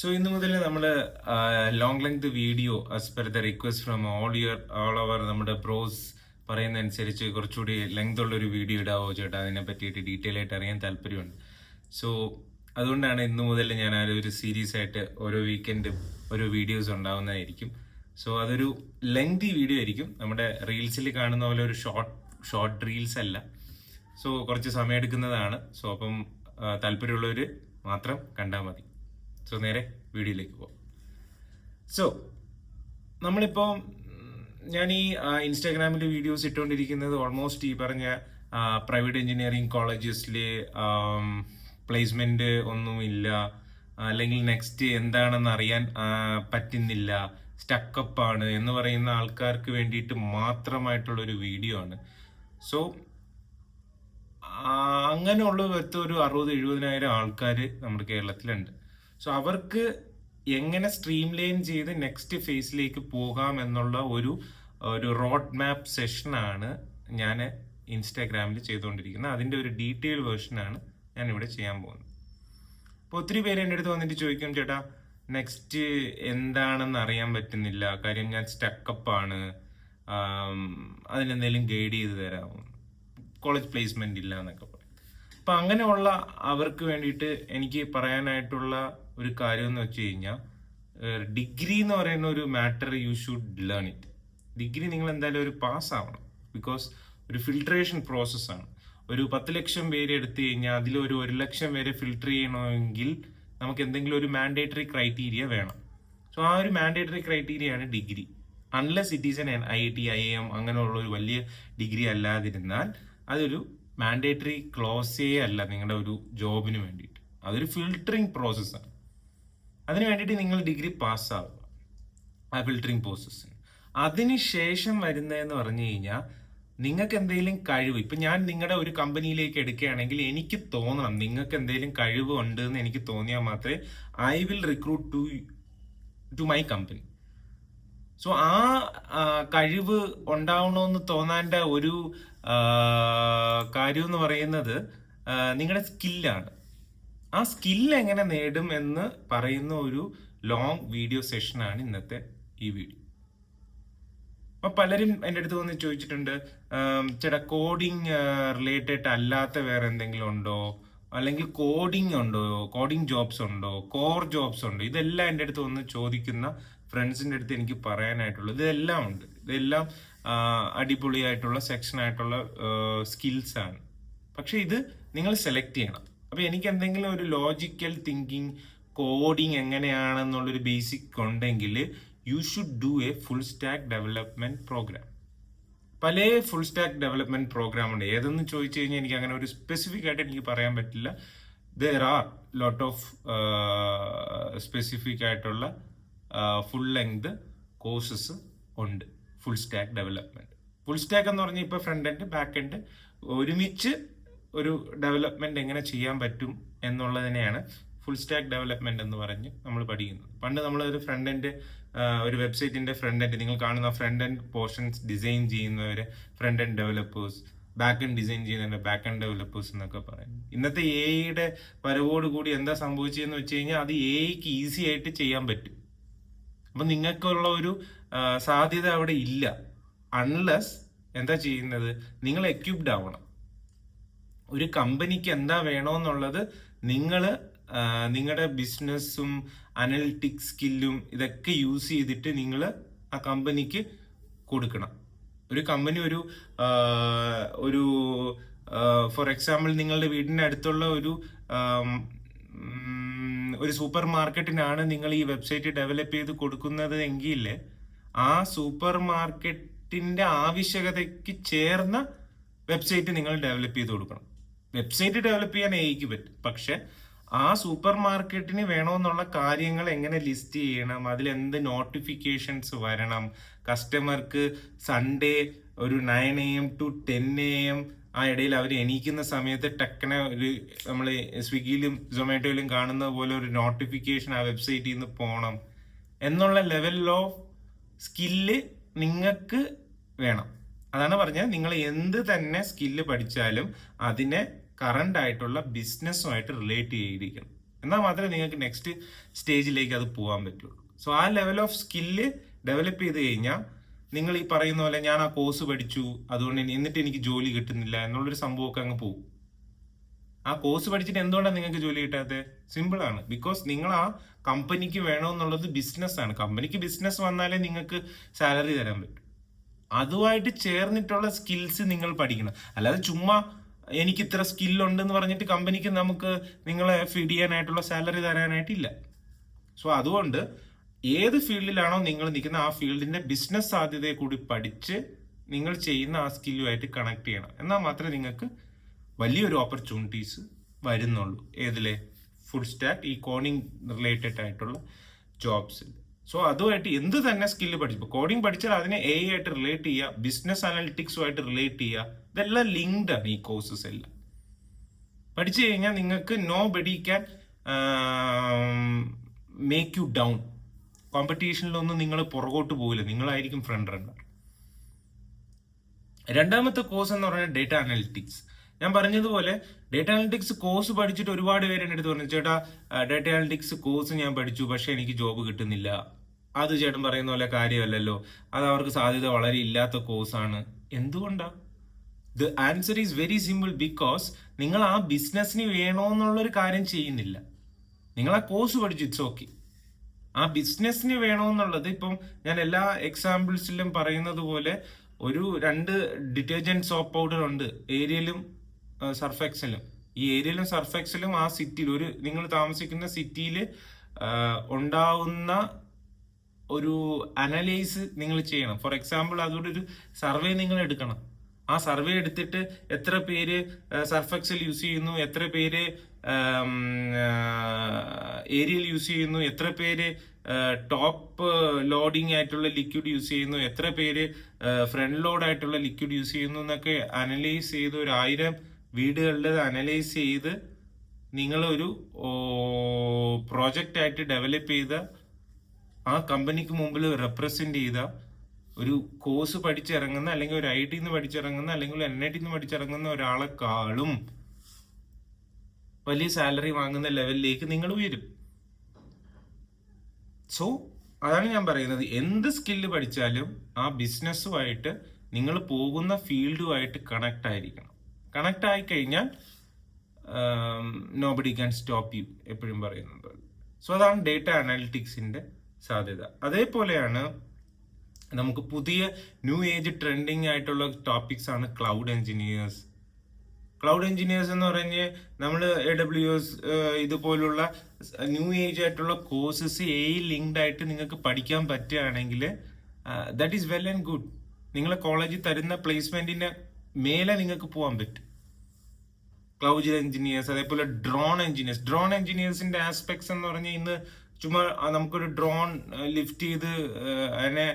So ഇന്ന് മുതൽ നമ്മൾ long length video as per the request from all your all over നമ്മുടെ pros പറയുന്ന അനുസരിച്ച് കുറച്ചുകൂടി ലെങ്ത് ഉള്ള ഒരു വീഡിയോ ഇടാവോ ചേട്ടാ? അതിനെ പറ്റിയിട്ട് ഡീറ്റെയിൽ ആയിട്ട് അറിയാൻ താല്പര്യമുണ്ട്. സോ അതുകൊണ്ടാണ് ഇന്ന് മുതൽ ഞാൻ ആ ഒരു സീരീസ് ആയിട്ട് ഓരോ വീക്കെൻഡ് ഓരോ വീഡിയോസ് ഉണ്ടാവുന്നതായിരിക്കും. സോ അതൊരു ലെങ്തി വീഡിയോ ആയിരിക്കും. നമ്മുടെ റീൽസിൽ കാണുന്ന പോലെ ഒരു ഷോർട്ട് ഷോർട്ട് റീൽസ് അല്ല. സോ കുറച്ച് സമയം എടുക്കുന്നതാണ്. സോ അപ്പം താല്പര്യമുള്ളവർ മാത്രം കണ്ടാൽ മതി. സോ നേരെ വീഡിയോയിലേക്ക് പോകാം സോ നമ്മളിപ്പോൾ ഞാൻ ഈ ഇൻസ്റ്റാഗ്രാമിൽ വീഡിയോസ് ഇട്ടുകൊണ്ടിരിക്കുന്നത് ഓൾമോസ്റ്റ് ഈ പറഞ്ഞ പ്രൈവറ്റ് എഞ്ചിനീയറിംഗ് കോളേജസിൽ പ്ലേസ്മെന്റ് ഒന്നുമില്ല. അല്ലെങ്കിൽ നെക്സ്റ്റ് എന്താണെന്ന് അറിയാൻ പറ്റുന്നില്ല. സ്റ്റക്കപ്പ് ആണ് എന്ന് പറയുന്ന ആൾക്കാർക്ക് വേണ്ടിയിട്ട് മാത്രമായിട്ടുള്ളൊരു വീഡിയോ ആണ്. സോ അങ്ങനെയുള്ള ഒരു അറുപത് എഴുപതിനായിരം ആൾക്കാർ നമ്മുടെ കേരളത്തിലുണ്ട്. സോ അവർക്ക് എങ്ങനെ സ്ട്രീം ലൈൻ ചെയ്ത് നെക്സ്റ്റ് ഫേസിലേക്ക് പോകാം എന്നുള്ള ഒരു ഒരു റോഡ് മാപ്പ് സെഷനാണ് ഞാൻ ഇൻസ്റ്റാഗ്രാമിൽ ചെയ്തുകൊണ്ടിരിക്കുന്നത്. അതിന്റെ ഒരു ഡീറ്റെയിൽ വേർഷനാണ് ഞാൻ ഇവിടെ ചെയ്യാൻ പോകുന്നത്. അപ്പോൾ ഒത്തിരി പേര് എന്റെ അടുത്ത് വന്നിട്ട് ചോദിക്കും ചേട്ടാ നെക്സ്റ്റ് എന്താണെന്ന് അറിയാൻ പറ്റുന്നില്ല. കാര്യം ഞാൻ സ്റ്റക്കപ്പാണ് അതിനെന്തെങ്കിലും ഗൈഡ് ചെയ്ത് തരാമോ? കോളേജ് പ്ലേസ്മെന്റ് ഇല്ല എന്നൊക്കെ പറയും. അപ്പം അങ്ങനെയുള്ള അവർക്ക് വേണ്ടിയിട്ട് എനിക്ക് പറയാനായിട്ടുള്ള ഒരു കാര്യം എന്ന് വെച്ച് കഴിഞ്ഞാൽ ഡിഗ്രി എന്ന് പറയുന്ന ഒരു matter you should learn it. Degree നിങ്ങൾ എന്തായാലും ഒരു പാസ് ആവണം. ബിക്കോസ് ഒരു ഫിൽട്രേഷൻ പ്രോസസ്സാണ് ഒരു പത്ത് ലക്ഷം പേര് എടുത്തു കഴിഞ്ഞാൽ അതിൽ ഒരു ഒരു ലക്ഷം പേരെ ഫിൽട്ടർ ചെയ്യണമെങ്കിൽ നമുക്ക് എന്തെങ്കിലും ഒരു മാൻഡേറ്ററി ക്രൈറ്റീരിയ വേണം. സോ ആ ഒരു മാൻഡേറ്ററി ക്രൈറ്റീരിയ ആണ് degree. Unless it is I T I M അങ്ങനെയുള്ള ഒരു വലിയ ഡിഗ്രി അല്ലാതിരുന്നാൽ അതൊരു മാൻഡേറ്ററി ക്ലോസേ അല്ല നിങ്ങളുടെ ഒരു ജോബിന് വേണ്ടിയിട്ട്. അതൊരു ഫിൽട്ടറിങ് പ്രോസസ്സാണ്. അതിന് വേണ്ടിയിട്ട് നിങ്ങൾ ഡിഗ്രി പാസ്സാവുക ആ ഫിൽട്ടറിങ് പ്രോസസ്സിന് അതിനുശേഷം വരുന്നതെന്ന് പറഞ്ഞു കഴിഞ്ഞാൽ നിങ്ങൾക്ക് എന്തെങ്കിലും കഴിവ് ഇപ്പം ഞാൻ നിങ്ങളുടെ ഒരു കമ്പനിയിലേക്ക് എടുക്കുകയാണെങ്കിൽ എനിക്ക് തോന്നണം നിങ്ങൾക്ക് എന്തെങ്കിലും കഴിവ് ഉണ്ട് എന്ന് എനിക്ക് തോന്നിയാൽ മാത്രമേ I will recruit to to my company so ആ കഴിവ് ഉണ്ടാവണമെന്ന് തോന്നാന്റെ ഒരു കാര്യം എന്ന് പറയുന്നത് നിങ്ങളുടെ സ്കില്ലാണ് ആ സ്കില്ല് എങ്ങനെ നേടും എന്ന് പറയുന്ന ഒരു ലോങ് വീഡിയോ സെഷനാണ് ഇന്നത്തെ ഈ വീഡിയോ അപ്പൊ പലരും എന്റെ അടുത്ത് വന്ന് ചോദിച്ചിട്ടുണ്ട് ചില കോഡിങ് റിലേറ്റഡ് അല്ലാത്ത വേറെ എന്തെങ്കിലും ഉണ്ടോ? അല്ലെങ്കിൽ കോഡിംഗ് ഉണ്ടോ? കോഡിംഗ് ജോബ്സ് ഉണ്ടോ? കോർ ജോബ്സ് ഉണ്ടോ? ഇതെല്ലാം എന്റെ അടുത്ത് വന്ന് ചോദിക്കുന്ന ഫ്രണ്ട്സിന്റെ അടുത്ത് എനിക്ക് പറയാനായിട്ടുള്ളത് ഇതെല്ലാം ഉണ്ട്. ഇതെല്ലാം അടിപൊളിയായിട്ടുള്ള സെക്ഷൻ ആയിട്ടുള്ള സ്കിൽസ് ആണ്. പക്ഷെ ഇത് നിങ്ങൾ സെലക്ട് ചെയ്യണം. അപ്പൊ എനിക്ക് എന്തെങ്കിലും ഒരു ലോജിക്കൽ തിങ്കിങ് കോഡിങ് എങ്ങനെയാണെന്നുള്ളൊരു ബേസിക് ഉണ്ടെങ്കിൽ you should do a full stack development program പല ഫുൾ സ്റ്റാക്ക് ഡെവലപ്മെന്റ് പ്രോഗ്രാം ഉണ്ട്. ഏതെന്ന് ചോദിച്ചു കഴിഞ്ഞാൽ എനിക്ക് അങ്ങനെ ഒരു സ്പെസിഫിക് ആയിട്ട് എനിക്ക് പറയാൻ പറ്റില്ല. There are lot of specific ആയിട്ടുള്ള ഫുൾ ലെങ്ത് കോഴ്സസ് ഉണ്ട്. Full stack development full stack എന്ന് പറഞ്ഞാൽ ഇപ്പൊ ഫ്രണ്ട് എൻഡ് ബാക്ക് എൻഡ് ഒരുമിച്ച് ഒരു ഡെവലപ്മെന്റ് എങ്ങനെ ചെയ്യാൻ പറ്റും എന്നുള്ളതിനെയാണ് ഫുൾ സ്റ്റാക്ക് ഡെവലപ്മെന്റ് എന്ന് പറഞ്ഞ് നമ്മൾ പഠിക്കുന്നത്. പണ്ട് നമ്മൾ ഒരു ഫ്രണ്ട് എൻഡ് ഒരു വെബ്സൈറ്റിന്റെ ഫ്രണ്ട് എൻഡ് നിങ്ങൾ കാണുന്ന ഫ്രണ്ട് എൻഡ് പോർഷൻസ് ഡിസൈൻ ചെയ്യുന്നവര് front end developers back end design ചെയ്യുന്നവരെ ബാക്ക് എൻഡ് ഡെവലപ്പേഴ്സ് എന്നൊക്കെ പറയും. ഇന്നത്തെ എ ഐയുടെ വരവോടുകൂടി എന്താ സംഭവിച്ചതെന്ന് വെച്ച് കഴിഞ്ഞാൽ അത് എ ഈസി ആയിട്ട് ചെയ്യാൻ പറ്റും. അപ്പൊ നിങ്ങൾക്കുള്ള ഒരു സാധ്യത അവിടെ ഇല്ല. അൺലെസ് എന്താ ചെയ്യുന്നത്? നിങ്ങൾ എക്യുപ്ഡ് ആവണം. ഒരു കമ്പനിക്ക് എന്താ വേണമെന്നുള്ളത് നിങ്ങൾ നിങ്ങളുടെ ബിസിനസ്സും അനലിറ്റിക് സ്കില്ലും ഇതൊക്കെ യൂസ് ചെയ്തിട്ട് നിങ്ങൾ ആ കമ്പനിക്ക് കൊടുക്കണം. ഒരു കമ്പനി ഒരു ഒരു ഫോർ എക്സാമ്പിൾ നിങ്ങളുടെ വീടിന്റെ അടുത്തുള്ള ഒരു ഒരു സൂപ്പർ മാർക്കറ്റിനാണ് നിങ്ങൾ ഈ വെബ്സൈറ്റ് ഡെവലപ്പ് ചെയ്ത് കൊടുക്കുന്നത് എങ്കിൽ ആ സൂപ്പർ മാർക്കറ്റിന്റെ ആവശ്യകതയ്ക്ക് ചേർന്ന വെബ്സൈറ്റ് നിങ്ങൾ ഡെവലപ്പ് ചെയ്ത് കൊടുക്കണം. വെബ്സൈറ്റ് ഡെവലപ്പ് ചെയ്യാൻ എയ്ക്ക് പറ്റും. പക്ഷെ ആ സൂപ്പർ മാർക്കറ്റിന് വേണമെന്നുള്ള കാര്യങ്ങൾ എങ്ങനെ ലിസ്റ്റ് ചെയ്യണം? അതിൽ എന്ത് നോട്ടിഫിക്കേഷൻസ് വരണം? കസ്റ്റമർക്ക് സൺഡേ ഒരു nine A M to ten A M ആ ഇടയിൽ അവർ എണീക്കുന്ന സമയത്ത് ടെക്കനെ ഒരു നമ്മൾ സ്വിഗ്ഗിയിലും സൊമാറ്റോയിലും കാണുന്ന പോലെ ഒരു നോട്ടിഫിക്കേഷൻ ആ വെബ്സൈറ്റിൽ നിന്ന് പോകണം എന്നുള്ള ലെവൽ ഓഫ് സ്കില്ല് നിങ്ങൾക്ക് വേണം. അതാണ് പറഞ്ഞത്. നിങ്ങൾ എന്ത് തന്നെ സ്കില്ല് പഠിച്ചാലും അതിനെ കറണ്ട് ആയിട്ടുള്ള ബിസിനസ്സുമായിട്ട് റിലേറ്റ് ചെയ്തിരിക്കണം. എന്നാൽ മാത്രമേ നിങ്ങൾക്ക് നെക്സ്റ്റ് സ്റ്റേജിലേക്ക് അത് പോകാൻ പറ്റുള്ളൂ. സോ ആ ലെവൽ ഓഫ് സ്കില്ല് ഡെവലപ്പ് ചെയ്ത് കഴിഞ്ഞാൽ നിങ്ങൾ ഈ പറയുന്ന പോലെ ഞാൻ ആ കോഴ്സ് പഠിച്ചു അതുകൊണ്ട് എന്നിട്ട് എനിക്ക് ജോലി കിട്ടുന്നില്ല എന്നുള്ളൊരു സംഭവമൊക്കെ അങ്ങ് പോകും. ആ കോഴ്സ് പഠിച്ചിട്ട് എന്തുകൊണ്ടാണ് നിങ്ങൾക്ക് ജോലി കിട്ടാത്തത്? സിമ്പിൾ ആണ്. ബിക്കോസ് നിങ്ങൾ ആ കമ്പനിക്ക് വേണമെന്നുള്ളത് ബിസിനസ് ആണ്. കമ്പനിക്ക് ബിസിനസ് വന്നാലേ നിങ്ങൾക്ക് സാലറി തരാൻ പറ്റും. അതുമായിട്ട് ചേർന്നിട്ടുള്ള സ്കിൽസ് നിങ്ങൾ പഠിക്കണം. അല്ലാതെ ചുമ്മാ എനിക്ക് ഇത്ര സ്കിൽ ഉണ്ടെന്ന് പറഞ്ഞിട്ട് കമ്പനിക്ക് നമുക്ക് നിങ്ങളെ ഫീഡ് ചെയ്യാനായിട്ടുള്ള സാലറി തരാനായിട്ടില്ല. സോ അതുകൊണ്ട് ഏത് ഫീൽഡിലാണോ നിങ്ങൾ നിൽക്കുന്ന ആ ഫീൽഡിന്റെ ബിസിനസ് സാധ്യതയെ കൂടി പഠിച്ച് നിങ്ങൾ ചെയ്യുന്ന ആ സ്കില്ലുമായിട്ട് കണക്ട് ചെയ്യണം. എന്നാൽ മാത്രമേ നിങ്ങൾക്ക് വലിയൊരു ഓപ്പർച്യൂണിറ്റീസ് വരുന്നുള്ളൂ. ഏതിലെ? ഫുൾ സ്റ്റാക്ക് ഈ കോഡിംഗ് റിലേറ്റഡ് ആയിട്ടുള്ള ജോബ്സിൽ സോ അതുമായിട്ട് എന്ത് തന്നെ സ്കില്ല് പഠിച്ചു കോഡിംഗ് പഠിച്ചാൽ അതിനെ എ ആയിട്ട് റിലേറ്റ് ചെയ്യുക ബിസിനസ് അനാലിറ്റിക്സുമായിട്ട് റിലേറ്റ് ചെയ്യുക ഇതെല്ലാം ലിങ്ക്ഡ് ആണ് ഈ കോഴ്സസ് എല്ലാം. പഠിച്ചു കഴിഞ്ഞാൽ നിങ്ങൾക്ക് nobody can make you down കോമ്പറ്റീഷനിലൊന്നും നിങ്ങൾ പുറകോട്ട് പോകില്ല നിങ്ങളായിരിക്കും ഫ്രണ്ട് റണ്ണർ രണ്ടാമത്തെ കോഴ്സ് എന്ന് പറയുന്നത് ഡേറ്റ അനലിറ്റിക്സ് ഞാൻ പറഞ്ഞതുപോലെ ഡേറ്റ അനലിറ്റിക്സ് കോഴ്സ് പഠിച്ചിട്ട് ഒരുപാട് പേര് എന്റെ അടുത്ത് പറഞ്ഞു ചേട്ടാ ഡേറ്റ അനലിറ്റിക്സ് കോഴ്സ് ഞാൻ പഠിച്ചു പക്ഷേ എനിക്ക് ജോബ് കിട്ടുന്നില്ല. അത് ചേട്ടൻ പറയുന്ന പോലെ കാര്യമല്ലല്ലോ. അത് അവർക്ക് സാധ്യത വളരെ ഇല്ലാത്ത കോഴ്സാണ് എന്തുകൊണ്ടാ? The answer is very simple because നിങ്ങൾ ആ ബിസിനസ്സിന് വേണമെന്നുള്ളൊരു കാര്യം ചെയ്യുന്നില്ല. നിങ്ങൾ ആ കോഴ്സ് പഠിച്ചു ഇറ്റ്സ് ഓക്കെ ആ ബിസിനസ്സിന് വേണമെന്നുള്ളത് ഇപ്പം ഞാൻ എല്ലാ എക്സാമ്പിൾസിലും പറയുന്നത് പോലെ ഒരു രണ്ട് ഡിറ്റർജന്റ് സോപ്പ് പൗഡർ ഉണ്ട് ഏരിയയിലും സർഫെക്സിലും ഈ ഏരിയയിലും സർഫെക്സിലും ആ സിറ്റിയിൽ ഒരു നിങ്ങൾ താമസിക്കുന്ന സിറ്റിയിൽ ഉണ്ടാവുന്ന ഒരു അനലൈസ് നിങ്ങൾ ചെയ്യണം. ഫോർ എക്സാമ്പിൾ അതുകൊണ്ട് ഒരു സർവേ നിങ്ങൾ എടുക്കണം. ആ സർവേ എടുത്തിട്ട് എത്ര പേര് സർഫെക്സൽ യൂസ് ചെയ്യുന്നു എത്ര പേര് ഏരിയൽ യൂസ് ചെയ്യുന്നു എത്ര പേര് ടോപ്പ് ലോഡിംഗ് ആയിട്ടുള്ള ലിക്വിഡ് യൂസ് ചെയ്യുന്നു എത്ര പേര് ഫ്രണ്ട് ലോഡ് ആയിട്ടുള്ള ലിക്വിഡ് യൂസ് ചെയ്യുന്നു എന്നൊക്കെ അനലൈസ് ചെയ്ത് ഒരു ആയിരം വീടുകളുടെ അനലൈസ് ചെയ്ത് നിങ്ങളൊരു ഒരു പ്രോജക്റ്റ് ആയിട്ട് ഡെവലപ്പ് ചെയ്ത ആ കമ്പനിക്ക് മുമ്പിൽ റെപ്രസെന്റ് ചെയ്ത ഒരു കോഴ്സ് പഠിച്ചിറങ്ങുന്ന അല്ലെങ്കിൽ ഒരു ഐ ടിന്ന് പഠിച്ചിറങ്ങുന്ന അല്ലെങ്കിൽ എൻ ഐ ടിന്ന് പഠിച്ചിറങ്ങുന്ന ഒരാളെക്കാളും വലിയ സാലറി വാങ്ങുന്ന ലെവലിലേക്ക് നിങ്ങൾ ഉയരും. സോ അതാണ് ഞാൻ പറയുന്നത്. എന്ത് സ്കില്ല് പഠിച്ചാലും ആ ബിസിനസ്സുമായിട്ട് നിങ്ങൾ പോകുന്ന ഫീൽഡുമായിട്ട് കണക്ട് ആയിരിക്കണം. കണക്ട് ആയി കഴിഞ്ഞാൽ നോബഡി ക്യാൻ സ്റ്റോപ്പ് യു എപ്പോഴും പറയുന്നത് സോ അതാണ് ഡേറ്റ അനാലിറ്റിക്സിന്റെ സാധ്യത. അതേപോലെയാണ് നമുക്ക് പുതിയ ന്യൂ ഏജ് ട്രെൻഡിങ് ആയിട്ടുള്ള ടോപ്പിക്സ് ആണ് ക്ലൗഡ് എഞ്ചിനീയേഴ്സ് ക്ലൗഡ് എഞ്ചിനീയേഴ്സ് എന്ന് പറഞ്ഞ് നമ്മൾ എ ഡബ്ല്യു എസ് ഇതുപോലുള്ള ന്യൂ ഏജ് ആയിട്ടുള്ള കോഴ്സസ് എ ലിങ്ക്ഡ് ആയിട്ട് നിങ്ങൾക്ക് പഠിക്കാൻ പറ്റുകയാണെങ്കിൽ that is well and good നിങ്ങളെ കോളേജിൽ തരുന്ന പ്ലേസ്മെന്റിന് മേലെ നിങ്ങൾക്ക് പോകാൻ പറ്റും. ക്ലൗഡ് എഞ്ചിനീയേഴ്സ് അതേപോലെ ഡ്രോൺ എഞ്ചിനീയേഴ്സ് ഡ്രോൺ എഞ്ചിനീയേഴ്സിന്റെ ആസ്പെക്ട്സ് എന്ന് പറഞ്ഞാൽ ഇന്ന് ചുമ്മാ നമുക്കൊരു ഡ്രോൺ ലിഫ്റ്റ് ചെയ്ത് അതിനെ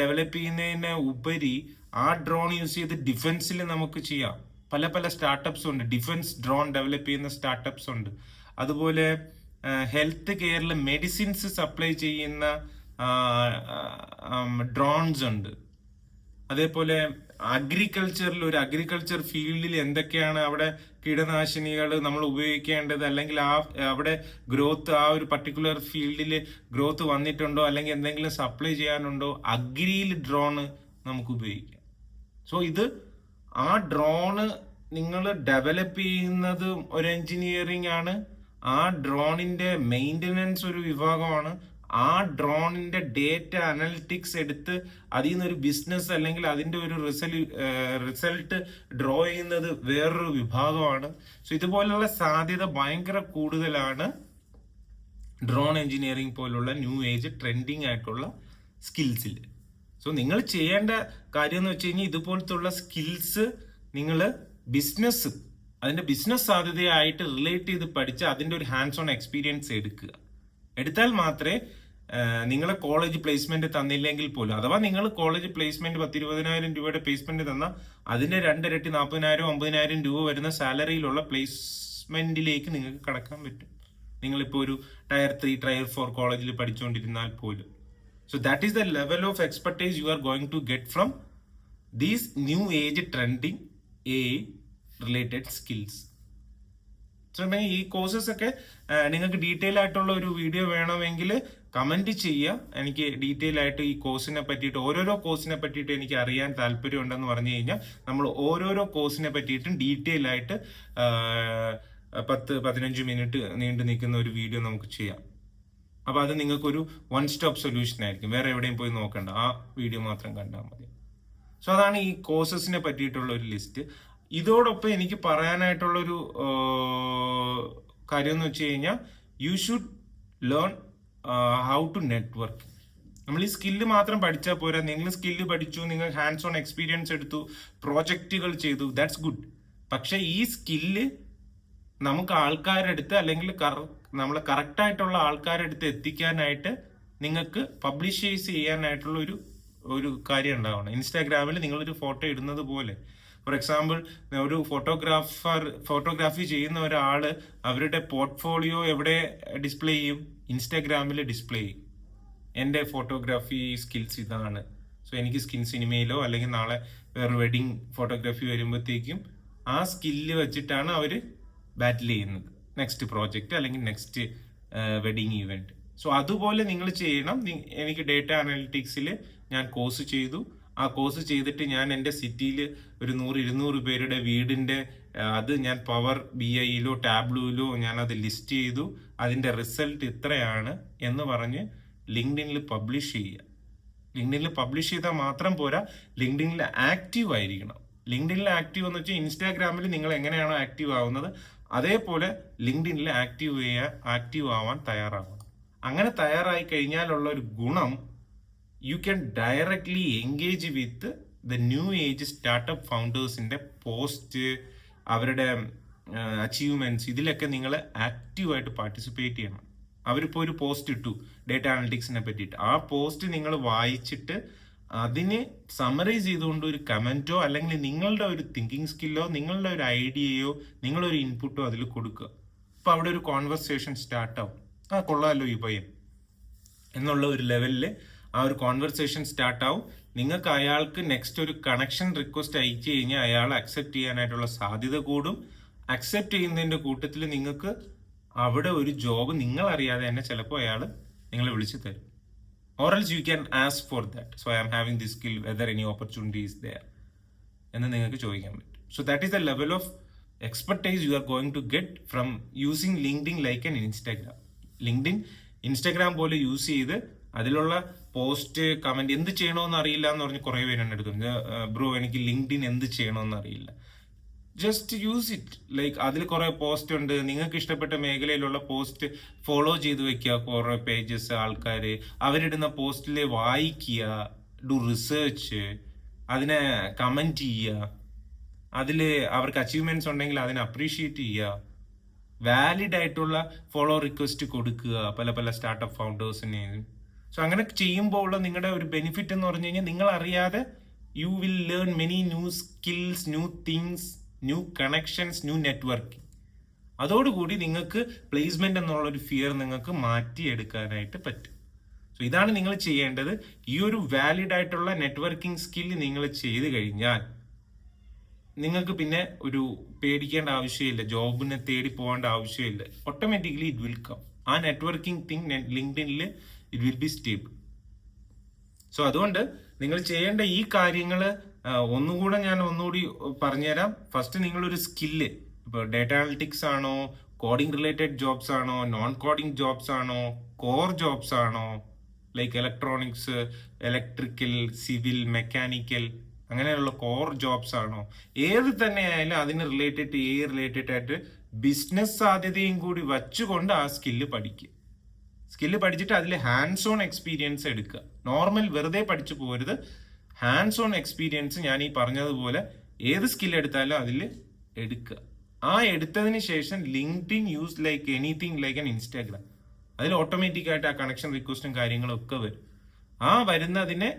ഡെവലപ്പ് ചെയ്യുന്നതിന് ഉപരി ആ ഡ്രോൺ യൂസ് ചെയ്ത് ഡിഫൻസിൽ നമുക്ക് ചെയ്യാം. പല പല സ്റ്റാർട്ടപ്സ് ഉണ്ട്. ഡിഫൻസ് ഡ്രോൺ ഡെവലപ്പ് ചെയ്യുന്ന സ്റ്റാർട്ടപ്സ് ഉണ്ട്. അതുപോലെ ഹെൽത്ത് കെയറിൽ മെഡിസിൻസ് സപ്ലൈ ചെയ്യുന്ന ഡ്രോൺസ് ഉണ്ട്. അതേപോലെ അഗ്രികൾച്ചറിൽ ഒരു അഗ്രികൾച്ചർ ഫീൽഡിൽ എന്തൊക്കെയാണ് അവിടെ കീടനാശിനികൾ നമ്മൾ ഉപയോഗിക്കേണ്ടത് അല്ലെങ്കിൽ ആ അവിടെ ഗ്രോത്ത് ആ ഒരു പർട്ടിക്കുലർ ഫീൽഡിൽ ഗ്രോത്ത് വന്നിട്ടുണ്ടോ അല്ലെങ്കിൽ എന്തെങ്കിലും സപ്ലൈ ചെയ്യാനുണ്ടോ? അഗ്രിയിൽ ഡ്രോണ് നമുക്ക് ഉപയോഗിക്കാം. സോ ഇത് ആ ഡ്രോണ് നിങ്ങൾ ഡെവലപ്പ് ചെയ്യുന്നത് ഒരു എഞ്ചിനീയറിംഗ് ആണ്. ആ ഡ്രോണിന്റെ മെയിന്റനൻസ് ഒരു വിഭാഗമാണ്. ആ ഡ്രോണിന്റെ ഡേറ്റ അനലിറ്റിക്സ് എടുത്ത് അതിൽ നിന്നൊരു ബിസിനസ് അല്ലെങ്കിൽ അതിന്റെ ഒരു റിസൾട്ട് റിസൾട്ട് ഡ്രോ ചെയ്യുന്നത് വേറൊരു വിഭാഗമാണ്. സോ ഇതുപോലുള്ള സാധ്യത ഭയങ്കര കൂടുതലാണ് ഡ്രോൺ എഞ്ചിനീയറിംഗ് പോലുള്ള ന്യൂ ഏജ് ട്രെൻഡിങ് ആയിട്ടുള്ള സ്കിൽസിൽ. സോ നിങ്ങൾ ചെയ്യേണ്ട കാര്യം എന്ന് വെച്ച് കഴിഞ്ഞാൽ ഇതുപോലത്തുള്ള സ്കിൽസ് നിങ്ങൾ ബിസിനസ് അതിന്റെ ബിസിനസ് സാധ്യതയായിട്ട് റിലേറ്റ് ചെയ്ത് പഠിച്ച് അതിന്റെ ഒരു ഹാൻഡ്സ് ഓൺ എക്സ്പീരിയൻസ് എടുക്കുക. എടുത്താൽ മാത്രമേ നിങ്ങളെ കോളേജ് പ്ലേസ്മെന്റ് തന്നില്ലെങ്കിൽ പോലും അഥവാ നിങ്ങൾ കോളേജ് പ്ലേസ്മെന്റ് പത്തിരുപതിനായിരം രൂപയുടെ പ്ലേസ്മെന്റ് തന്ന അതിന്റെ രണ്ടിരട്ടി നാൽപ്പതിനായിരം അമ്പതിനായിരം രൂപ വരുന്ന സാലറിയിലുള്ള പ്ലേസ്മെന്റിലേക്ക് നിങ്ങൾക്ക് കടക്കാൻ പറ്റും. നിങ്ങളിപ്പോൾ ഒരു ടയർ ത്രീ ടയർ ഫോർ കോളേജിൽ പഠിച്ചുകൊണ്ടിരുന്നാൽ പോലും. So that is the level of expertise you are going to get from these new age trending a related skills ഈ കോഴ്സസ് ഒക്കെ നിങ്ങൾക്ക് ഡീറ്റെയിൽ ആയിട്ടുള്ള ഒരു വീഡിയോ വേണമെങ്കിൽ കമന്റ് ചെയ്യുക. എനിക്ക് ഡീറ്റെയിൽ ആയിട്ട് ഈ കോഴ്സിനെ പറ്റിയിട്ട് ഓരോരോ കോഴ്സിനെ പറ്റിയിട്ട് എനിക്ക് അറിയാൻ താല്പര്യമുണ്ടെന്ന് പറഞ്ഞു കഴിഞ്ഞാൽ നമ്മൾ ഓരോരോ കോഴ്സിനെ പറ്റിയിട്ടും ഡീറ്റെയിൽ ആയിട്ട് പത്ത് പതിനഞ്ച് മിനിറ്റ് നീണ്ടു നിൽക്കുന്ന ഒരു വീഡിയോ നമുക്ക് ചെയ്യാം. അപ്പൊ അത് നിങ്ങൾക്കൊരു വൺ സ്റ്റോപ്പ് സൊല്യൂഷൻ ആയിരിക്കും. വേറെ എവിടെയും പോയി നോക്കണ്ട. ആ വീഡിയോ മാത്രം കണ്ടാൽ മതി. സോ അതാണ് ഈ കോഴ്സസിനെ പറ്റിയിട്ടുള്ള ഒരു ലിസ്റ്റ് ഇതോടൊപ്പം എനിക്ക് പറയാനായിട്ടുള്ളൊരു കാര്യം എന്ന് വെച്ച് കഴിഞ്ഞാൽ you should learn how to network നമ്മൾ ഈ സ്കില്ല് മാത്രം പഠിച്ചാൽ പോരാ. നിങ്ങൾ സ്കില്ല് പഠിച്ചു നിങ്ങൾ ഹാൻഡ്സ് ഓൺ എക്സ്പീരിയൻസ് എടുത്തു പ്രോജക്റ്റുകൾ ചെയ്തു ദാറ്റ്സ് ഗുഡ് പക്ഷെ ഈ സ്കില്ല് നമുക്ക് ആൾക്കാരെടുത്ത് അല്ലെങ്കിൽ നമ്മളെ കറക്റ്റായിട്ടുള്ള ആൾക്കാരെടുത്ത് എത്തിക്കാനായിട്ട് നിങ്ങൾക്ക് പബ്ലിഷൈസ് ചെയ്യാനായിട്ടുള്ള ഒരു ഒരു കാര്യം ഉണ്ടാവണം. ഇൻസ്റ്റാഗ്രാമിൽ നിങ്ങളൊരു ഫോട്ടോ ഇടുന്നത് പോലെ. ഫോർ എക്സാമ്പിൾ ഒരു ഫോട്ടോഗ്രാഫർ ഫോട്ടോഗ്രാഫി ചെയ്യുന്ന ഒരാൾ അവരുടെ പോർട്ട്ഫോളിയോ എവിടെ ഡിസ്പ്ലേ ചെയ്യും? ഇൻസ്റ്റാഗ്രാമിൽ ഡിസ്പ്ലേ ചെയ്യും. എന്റെ ഫോട്ടോഗ്രാഫി സ്കിൽസ് ഇതാണ്. സോ എനിക്ക് സ്കിൻ സിനിമയിലോ അല്ലെങ്കിൽ നാളെ വേറെ വെഡിങ് ഫോട്ടോഗ്രാഫി വരുമ്പോഴത്തേക്കും ആ സ്കില്ല് വെച്ചിട്ടാണ് അവർ ബാറ്റിൽ ചെയ്യുന്നത്. നെക്സ്റ്റ് പ്രോജക്റ്റ് അല്ലെങ്കിൽ നെക്സ്റ്റ് വെഡിങ് ഈവെന്റ് സോ അതുപോലെ നിങ്ങൾ ചെയ്യണം. എനിക്ക് ഡേറ്റ അനലിറ്റിക്സിൽ ഞാൻ കോഴ്സ് ചെയ്തു. ആ കോഴ്സ് ചെയ്തിട്ട് ഞാൻ എന്റെ സിറ്റിയിൽ ഒരു നൂറ് ഇരുന്നൂറ് പേരുടെ വീടിന്റെ അത് ഞാൻ പവർ ബി ഐയിലോ ടാബ്ലൂയിലോ ഞാൻ അത് ലിസ്റ്റ് ചെയ്തു. അതിന്റെ റിസൾട്ട് ഇത്രയാണ് എന്ന് പറഞ്ഞ് ലിങ്ക്ഡിനിൽ പബ്ലിഷ് ചെയ്യുക. ലിങ്ക്ഡിനിൽ പബ്ലിഷ് ചെയ്താൽ മാത്രം പോരാ ലിങ്ക്ഡിനിൽ ആക്റ്റീവ് ആയിരിക്കണം. ലിങ്ക്ഡിനിൽ ആക്റ്റീവ് എന്ന് വെച്ചാൽ ഇൻസ്റ്റാഗ്രാമിൽ നിങ്ങൾ എങ്ങനെയാണോ ആക്റ്റീവ് ആവുന്നത് അതേപോലെ ലിങ്ക്ഡിനിൽ ആക്റ്റീവ് ചെയ്യാൻ ആക്റ്റീവ് ആവാൻ തയ്യാറാവണം അങ്ങനെ തയ്യാറായി കഴിഞ്ഞാലുള്ള ഒരു ഗുണം you can directly engage with the new age startup ഫൗണ്ടേഴ്സിന്റെ post അവരുടെ അച്ചീവ്മെന്റ്സ് ഇതിലൊക്കെ നിങ്ങൾ ആക്റ്റീവായിട്ട് പാർട്ടിസിപ്പേറ്റ് ചെയ്യണം. അവരിപ്പോൾ ഒരു പോസ്റ്റ് ഇട്ടു ഡേറ്റ അനലിറ്റിക്സിനെ പറ്റിയിട്ട്. ആ പോസ്റ്റ് നിങ്ങൾ വായിച്ചിട്ട് അതിനെ സമറൈസ് ചെയ്തുകൊണ്ട് ഒരു കമന്റോ അല്ലെങ്കിൽ നിങ്ങളുടെ ഒരു തിങ്കിങ് സ്കില്ലോ നിങ്ങളുടെ ഒരു ഐഡിയയോ നിങ്ങളൊരു ഇൻപുട്ടോ അതിൽ കൊടുക്കുക. അപ്പൊ അവിടെ ഒരു കോൺവെർസേഷൻ സ്റ്റാർട്ടാവും ആ കൊള്ളാമല്ലോ ഈ പയ്യൻ എന്നുള്ള ഒരു ലെവലിൽ ആ ഒരു കോൺവെർസേഷൻ സ്റ്റാർട്ട് ആവും. നിങ്ങൾക്ക് അയാൾക്ക് നെക്സ്റ്റ് ഒരു കണക്ഷൻ റിക്വസ്റ്റ് അയച്ചു കഴിഞ്ഞാൽ അയാൾ അക്സെപ്റ്റ് ചെയ്യാനായിട്ടുള്ള സാധ്യത കൂടും. അക്സെപ്റ്റ് ചെയ്യുന്നതിന്റെ കൂട്ടത്തിൽ നിങ്ങൾക്ക് അവിടെ ഒരു ജോബ് നിങ്ങൾ അറിയാതെ തന്നെ ചിലപ്പോൾ അയാൾ നിങ്ങളെ വിളിച്ചു തരും. Or else you can ask for that so I am having this skill whether any opportunity is there എന്ന് നിങ്ങൾക്ക് ചോദിക്കാൻ പറ്റും. So that is the level of expertise you are going to get from using LinkedIn like and Instagram LinkedIn Instagram പോലെ use ചെയ്ത് അതിലുള്ള post comment എന്ത് ചെയ്യണമെന്ന് അറിയില്ല എന്ന് പറഞ്ഞ് കുറെ എന്നെ എടുക്കും ബ്രോ എനിക്ക് ലിങ്ക്ഡിൻ എന്ത് ചെയ്യണമെന്ന് അറിയില്ല. ജസ്റ്റ് യൂസ് ഇറ്റ് ലൈക്ക് അതിൽ കുറെ പോസ്റ്റ് ഉണ്ട്. നിങ്ങൾക്ക് ഇഷ്ടപ്പെട്ട മേഖലയിലുള്ള പോസ്റ്റ് ഫോളോ ചെയ്ത് വെക്കുക. കുറെ പേജസ് ആൾക്കാർ അവരിടുന്ന പോസ്റ്റിൽ വായിക്കുക ഡു റിസേർച്ച് അതിനെ കമന്റ് ചെയ്യുക. അതിൽ അവർക്ക് അച്ചീവ്മെന്റ്സ് ഉണ്ടെങ്കിൽ അതിനെ അപ്രീഷിയേറ്റ് ചെയ്യുക. വാലിഡ് ആയിട്ടുള്ള ഫോളോ റിക്വസ്റ്റ് കൊടുക്കുക. പല പല സ്റ്റാർട്ടപ്പ് ഫൗണ്ടേഴ്സിനെ സോ അങ്ങനെ ചെയ്യുമ്പോൾ ഉള്ള നിങ്ങളുടെ ഒരു ബെനിഫിറ്റ് എന്ന് പറഞ്ഞു കഴിഞ്ഞാൽ നിങ്ങൾ അറിയാതെ you will learn many new skills new things new connections new networking അതോടുകൂടി നിങ്ങൾക്ക് പ്ലേസ്മെന്റ് എന്നുള്ള ഒരു ഫിയർ നിങ്ങൾക്ക് മാറ്റിയെടുക്കാനായിട്ട് പറ്റും. സോ ഇതാണ് നിങ്ങൾ ചെയ്യേണ്ടത്. ഈ ഒരു വാലിഡ് ആയിട്ടുള്ള നെറ്റ്വർക്കിംഗ് സ്കിൽ നിങ്ങൾ ചെയ്ത് കഴിഞ്ഞാൽ നിങ്ങൾക്ക് പിന്നെ ഒരു പേടിക്കേണ്ട ആവശ്യമില്ല. ജോബിനെ തേടി പോകേണ്ട ആവശ്യമില്ല. ഓട്ടോമാറ്റിക്കലി ഇറ്റ് വിൽ കം ആ networking thing ലിങ്ക്ഡിനിൽ it will be steep so അതുകൊണ്ട് നിങ്ങൾ ചെയ്യേണ്ട ഈ കാര്യങ്ങൾ ഒന്നുകൂടെ ഞാൻ ഒന്നുകൂടി പറഞ്ഞുതരാം. ഫസ്റ്റ് നിങ്ങളൊരു സ്കില്ല് ഇപ്പോൾ ഡേറ്റ അനലിറ്റിക്സ് ആണോ കോഡിംഗ് റിലേറ്റഡ് ജോബ്സ് ആണോ നോൺ കോഡിംഗ് ജോബ്സ് ആണോ കോർ ജോബ്സ് ആണോ like electronics electrical civil mechanical അങ്ങനെയുള്ള കോർ ജോബ്സ് ആണോ ഏത് തന്നെ ആയാലും അതിന് റിലേറ്റഡ് ഏ റിലേറ്റഡ് ആയിട്ട് ബിസിനസ് സാധ്യതയും കൂടി വച്ചുകൊണ്ട് ആ സ്കില്ല് പഠിക്കുക. സ്കില്ല് പഠിച്ചിട്ട് അതിൽ ഹാൻഡ്സ് ഓൺ എക്സ്പീരിയൻസ് എടുക്കുക. നോർമൽ വെറുതെ പഠിച്ചു പോരുത്. ഹാൻഡ്സ് ഓൺ എക്സ്പീരിയൻസ് ഞാൻ ഈ പറഞ്ഞതുപോലെ ഏത് സ്കിൽ എടുത്താലും അതിൽ എടുക്കുക. ആ എടുത്തതിന് ശേഷം LinkedIn use like anything like an Instagram അതിൽ ഓട്ടോമാറ്റിക് ആയിട്ട് ആ കണക്ഷൻ റിക്വസ്റ്റും കാര്യങ്ങളും ഒക്കെ വരും. ആ വരുന്നതിനെ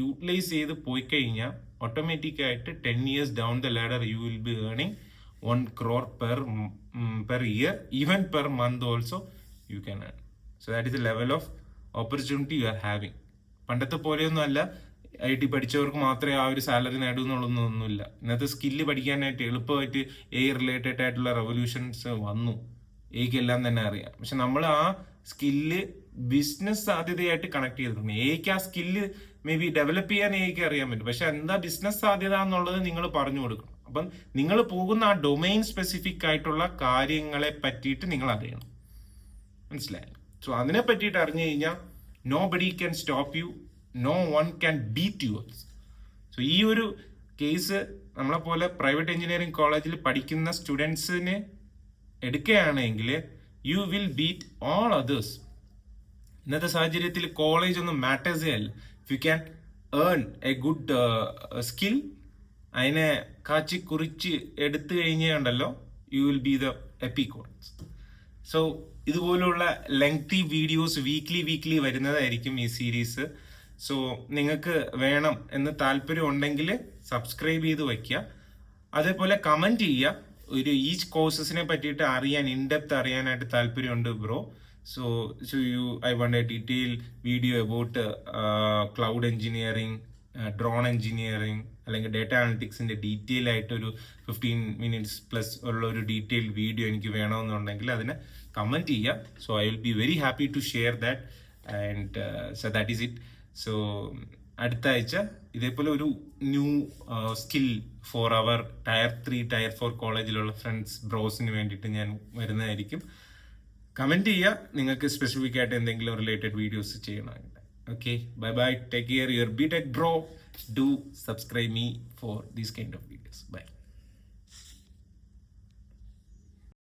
യൂട്ടിലൈസ് ചെയ്ത് പോയി കഴിഞ്ഞാൽ ഓട്ടോമാറ്റിക് ആയിട്ട് ten years down the ladder you will be earning one crore per per year even per month also you can earn so that is the level of opportunity you are having പണ്ടത്തെ പോലെയൊന്നും അല്ല I T പഠിച്ചവർക്ക് മാത്രമേ ആ ഒരു salary നേടൂ എന്നുള്ളതൊന്നുമില്ല ഇന്നത്തെ skill പഠിക്കാനായിട്ട് എളുപ്പമായിട്ട് എ റിലേറ്റഡ് ആയിട്ടുള്ള റെവല്യൂഷൻസ് വന്നു. എല്ലാം തന്നെ അറിയാം. പക്ഷെ നമ്മൾ ആ സ്കില്ല് ബിസിനസ് സാധ്യതയായിട്ട് കണക്ട് ചെയ്തിട്ടുണ്ട്. എയ്ക്ക് ആ സ്കില്ല് മേ ബി ഡെവലപ്പ് ചെയ്യാൻ എയ്ക്ക് അറിയാൻ പറ്റും. പക്ഷെ എന്താ ബിസിനസ് സാധ്യത എന്നുള്ളത് നിങ്ങൾ പറഞ്ഞു കൊടുക്കണം. അപ്പം നിങ്ങൾ പോകുന്ന ആ ഡൊമൈൻ സ്പെസിഫിക് ആയിട്ടുള്ള കാര്യങ്ങളെ പറ്റിയിട്ട് നിങ്ങൾ അറിയണം. മനസ്സിലായി? സോ അതിനെ പറ്റിയിട്ട് അറിഞ്ഞു കഴിഞ്ഞാൽ nobody can stop you no one can beat you so ഈ ഒരു കേസ് നമ്മളെ പോലെ പ്രൈവറ്റ് എഞ്ചിനീയറിംഗ് കോളേജിൽ പഠിക്കുന്ന സ്റ്റുഡൻസിന് എടുക്കുകയാണെങ്കിൽ you will beat all others ഇന്നത്തെ സാഹചര്യത്തിൽ കോളേജ് ഒന്നും മാറ്റേഴ്സേ അല്ല. You can earn a good skill അതിനെ കാച്ചി കുറിച്ച് എടുത്തു കഴിഞ്ഞുണ്ടല്ലോ you will be the epic ones so ഇതുപോലുള്ള ലെങ്തി വീഡിയോസ് വീക്ക്ലി വീക്ക്ലി വരുന്നതായിരിക്കും ഈ സീരീസ് സോ നിങ്ങൾക്ക് വേണം എന്ന് താല്പര്യം ഉണ്ടെങ്കിൽ സബ്സ്ക്രൈബ് ചെയ്ത് വയ്ക്കുക. അതേപോലെ കമന്റ് ചെയ്യുക. ഒരു ഈച്ച് കോഴ്സസിനെ പറ്റിയിട്ട് അറിയാൻ ഇൻഡെപ്ത് അറിയാനായിട്ട് താല്പര്യമുണ്ട് bro so so you I want a detail video about cloud engineering drone engineering അല്ലെങ്കിൽ ഡേറ്റ അനലിറ്റിക്സിന്റെ ഡീറ്റെയിൽ ആയിട്ട് ഒരു ഫിഫ്റ്റീൻ മിനിറ്റ്സ് പ്ലസ് ഉള്ള ഒരു ഡീറ്റെയിൽ വീഡിയോ എനിക്ക് വേണമെന്നുണ്ടെങ്കിൽ അതിനെ കമന്റ് ചെയ്യുക so I will be very happy to share that and so that is it so അടുത്ത ആഴ്ച ഇതേപോലെ ഒരു new skill for our tier three tier four കോളേജിലുള്ള friends ബ്രോസിന് വേണ്ടിയിട്ട് ഞാൻ വരുന്നതായിരിക്കും. കമന്റ് ചെയ്യുക. നിങ്ങൾക്ക് സ്പെസിഫിക് ആയിട്ട് എന്തെങ്കിലും റിലേറ്റഡ് വീഡിയോസ് ചെയ്യണമെങ്കിൽ. Okay bye bye take care your B tech bro do subscribe me for these kind of videos bye